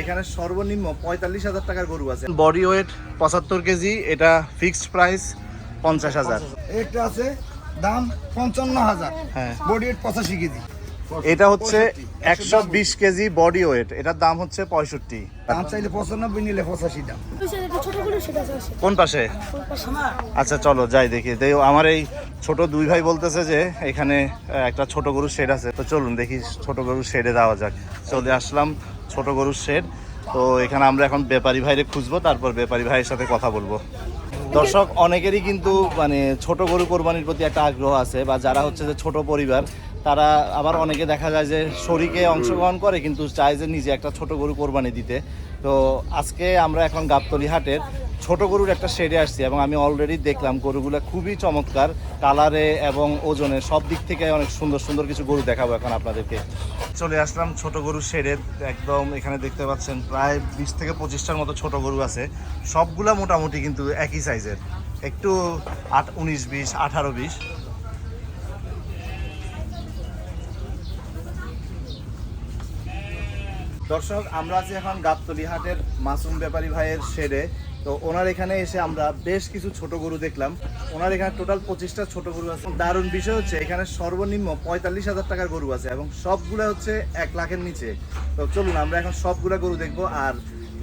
এখানে সর্বনিম্ন পঁয়তাল্লিশ হাজার টাকার গরু আছে। বডি ওয়েট পঁচাত্তর কেজি এটা ফিক্সড প্রাইস পঞ্চাশ হাজার। একটা আছে দাম পঞ্চান্ন হাজার। হ্যাঁ। বডি ওয়েট পঁচাশি কেজি। এটা হচ্ছে একশো বিশ কেজি বডি ওয়েট এটার দাম হচ্ছে পঁয়ষট্টি। দাম চাইলে পঁচানব্বই নিলে পঁচাশি দাম। কোন পাশে? আচ্ছা চলো যাই দেখি। দেখ আমার এই ছোট দুই ভাই বলতেছে যে এখানে একটা ছোট গরুর শেড আছে। তো চলুন দেখি ছোট গরুর শেডে দেওয়া যাক। চলে আসলাম ছোট গরুর শেড তো এখানে আমরা এখন ব্যাপারী ভাইরে খুঁজবো, তারপর ব্যাপারী ভাইয়ের সাথে কথা বলব। দর্শক, অনেকেরই কিন্তু মানে ছোট গরু কোরবানির প্রতি একটা আগ্রহ আছে, বা যারা হচ্ছে যে ছোট পরিবার, তারা আবার অনেকে দেখা যায় যে শরীকে অংশগ্রহণ করে, কিন্তু চায় যে নিজে একটা ছোট গরু কোরবানি দিতে। তো আজকে আমরা এখন গাবতলি হাটের ছোট গরুর একটা শেডে আসছি এবং আমি অলরেডি দেখলাম গরুগুলো খুবই চমৎকার কালারে এবং ওজনে সব দিক থেকে অনেক সুন্দর সুন্দর কিছু গরু দেখাবো এখন আপনাদেরকে। চলে আসলাম ছোট গরু শেডে একদম এখানে দেখতে পাচ্ছেন প্রায় বিশ থেকে পঁচিশটার মতো ছোট গরু আছে। সবগুলা মোটামুটি কিন্তু একই সাইজের একটু আট, উনিশ, বিশ, আঠারো, বিশ। দর্শক, আমরা আছি এখন গাবতলি হাটের মাসুম ব্যাপারী ভাইয়ের শেডে, তো ওনার এখানে এসে আমরা বেশ কিছু ছোট গরু দেখলাম। ওনার এখানে টোটাল পঁচিশটা ছোট গরু আছে। দারুণ বিষয় হচ্ছে, এখানে সর্বনিম্ন পঁয়তাল্লিশ হাজার টাকার গরু আছে এবং সবগুলো হচ্ছে এক লাখের নিচে। তো চলুন, আমরা এখন সবগুলো গরু দেখব আর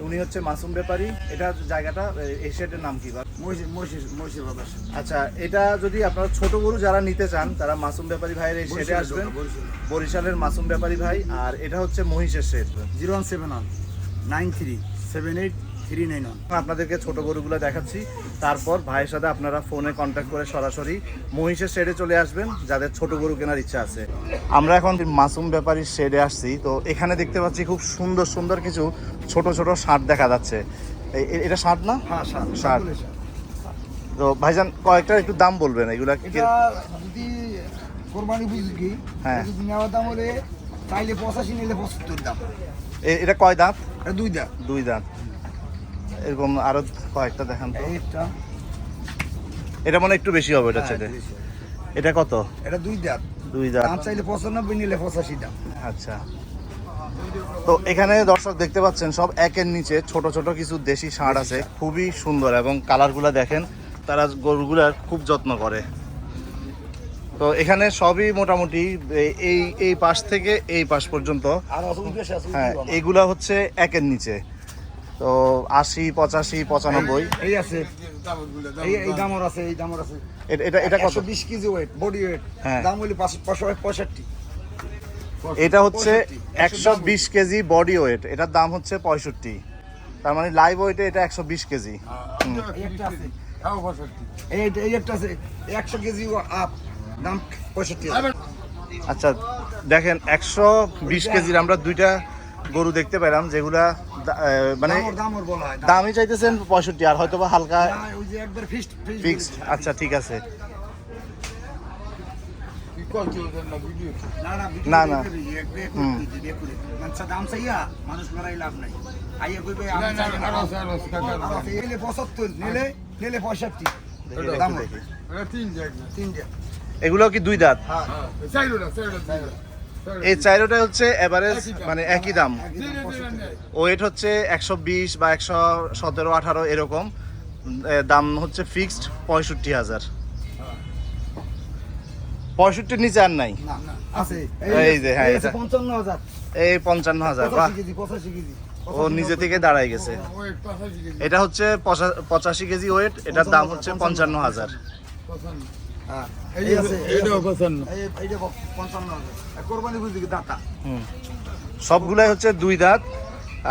উনি হচ্ছে মাসুম ব্যাপারী। এটা জায়গাটা এশিয়াটের নাম কি বা আচ্ছা এটা যদি আপনারা ছোট গরু যারা নিতে চান তারা মাসুম ব্যাপারী ভাইয়ের এই শেডে আসবেন। বরিশালের মাসুম ব্যাপারী ভাই আর এটা হচ্ছে মহিষের shed. Zero one seven one nine three seven eight three nine one আপনাদেরকে ছোট গরুগুলো দেখাচ্ছি। তারপর ভাইয়ের সাথে আপনারা ফোনে কন্ট্যাক্ট করে সরাসরি মহিষের শেডে চলে আসবেন যাদের ছোট গরু কেনার ইচ্ছা আছে। আমরা এখন মাসুম ব্যাপারীর শেডে আসছি। তো এখানে দেখতে পাচ্ছি খুব সুন্দর সুন্দর কিছু ছোট ছোট ষাঁড় দেখা যাচ্ছে। এটা ষাঁড় না? হ্যাঁ ষাট ষাট। তো ভাইজান কয়েকটা একটু দাম বলবেন এগুলা যদি কোরবানি বুঝি হ্যাঁ। যদি নেওয়ার দাম হলে চাইলে পঁচাশি নিলে পঁচাত্তর দাম। এটা কয় দাঁত? দুই দাম দুই দাঁত। এরকম আরও কয়েকটা দেখান তো। এইটা। এটা মনে একটু বেশি হবে এটা হ্যাঁ, ছেলে এটা কত? এটা দুই দাম দুই দাঁত। দাম চাইলে পঁচানব্বই নিলে পঁচাশি দাম আচ্ছা। তো এখানে দর্শক দেখতে পাচ্ছেন সব একের নিচে ছোট ছোট কিছু দেশি ষাঁড় আছে। খুবই সুন্দর এবং কালারগুলো দেখেন তারা গরুগুলার খুব যত্ন করে। তো এখানে সবই মোটামুটি এই- এই পাশ থেকে এই পাশ পর্যন্ত। হ্যাঁ এইগুলা হচ্ছে একের নিচে। তো আশি পঁচাশি পঁচানব্বই। এই আছে। এই দামর আছে এই দামর আছে। এটা এটা কত? বিশ কেজি ওয়েট বডি ওয়েট হ্যাঁ। দাম হলে পাঁচশো পঁয়ষট্টি এটা হচ্ছে একশো বিশ কেজি বডি ওয়েট এটার দাম হচ্ছে পঁয়ষট্টি। তার মানে লাইভ ওয়েটে এটা একশো বিশ কেজি। আছে। একশো কেজি আপ দাম পঁয়ষট্টি। আচ্ছা দেখেন একশো বিশ কেজির আমরা দুইটা গরু দেখতে পেলাম যেগুলা মানে হয় দামই চাইতেছেন পঁয়ষট্টি আর হয়তো বা হালকা না, ওই যে একবার ফিক্সড ফিক্সড আচ্ছা ঠিক আছে। না না না, না। হুম। আচ্ছা এগুলো কি দুই দাঁত? হ্যাঁ এই চাইরোটা হচ্ছে এভারেজ মানে একই দাম। ওয়েট হচ্ছে একশো বিশ বা একশো সতেরো আঠারো এরকম। দাম হচ্ছে ফিক্সড পঁয়ষট্টি হাজার। পঁয়ষট্টির নিচে আর নাই। এই যে, হ্যাঁ, এই পঞ্চান্ন হাজার। ও নিজে থেকে দাঁড়ায় গেছে। এটা হচ্ছে পঁচা- পঁচাশি কেজি ওয়েট এটার দাম হচ্ছে পঞ্চান্ন হাজার। হ্যাঁ, সবগুলাই হচ্ছে দুই দাঁত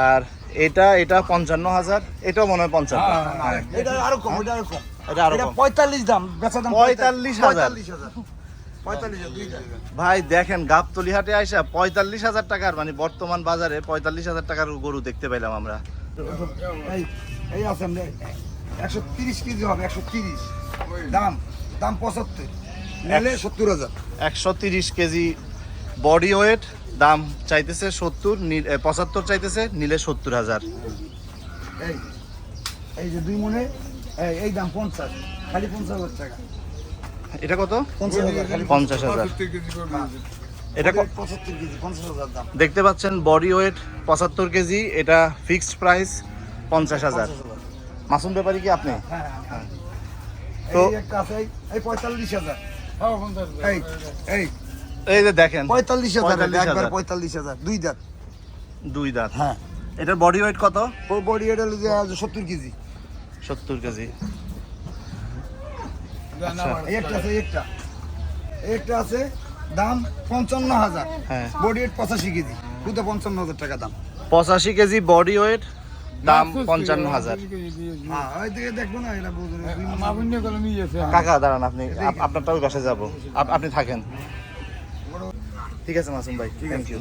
আর এটা এটা পঞ্চান্ন হাজার এটাও মনে হয় পঞ্চান্ন। হ্যাঁ এটা আরও কম এটা আরও কম। এটা আরও পঁয়তাল্লিশ দাম বেচা দাম পঁয়তাল্লিশ। হাজার। ভাই দেখেন গাবতলি হাটে আইসা পঁয়তাল্লিশ হাজার টাকার মানে বর্তমান বাজারে পঁয়তাল্লিশ হাজার টাকার গরু দেখতে পাইলাম আমরা। এই এই আছে আমরা একশো তিরিশ কেজি হবে একশো তিরিশ। দাম? দাম পঁচাত্তর। নিলে সত্তর হাজার। একশো তিরিশ কেজি বডি ওয়েট দাম চাইতেছে সত্তর পঁচাত্তর চাইতেছে নিলে সত্তর হাজার। এই এই যে দুই মনে এই এই দাম পঞ্চাশ খালি পঞ্চাশ হাজার টাকা। এটা কত? পঞ্চাশ হাজার খালি পঞ্চাশ। হাজার। এটা দেখতে পাচ্ছেন বডি ওয়েট পঁচাত্তর কেজি এটা ফিক্সড প্রাইস পঞ্চাশ হাজার। পঞ্চাশ হাজার। মাসুম ব্যাপারী কি আপনি? হ্যাঁ হ্যাঁ। তো- এই একটা আছে এই- এই পঁয়তাল্লিশ হাজার। এই এই। এই যে দেখেন পঁয়তাল্লিশ হাজার একবার পঁয়তাল্লিশ হাজার দুই দাঁত। দুই দাঁত। হ্যাঁ। এটার বডি ওয়েট কত? বডি এটা হলো যে সত্তর কেজি। সত্তর কেজি। আচ্ছা। একটা আছে একটা। একটা আছে দাম পঞ্চান্ন হাজার। হ্যাঁ। বডি ওয়েট পঁচাশি কেজি। দুটো পঞ্চান্ন হাজার টাকা দাম। পঁচাশি কেজি বডি ওয়েট দাম পঞ্চান্ন হাজার। হ্যাঁ কাকা দাঁড়ান আপনি আপনারটাও কাছে যাব। আপ- আপনি থাকেন। ঠিক আছে মাসুম ভাই থ্যাংক ইউ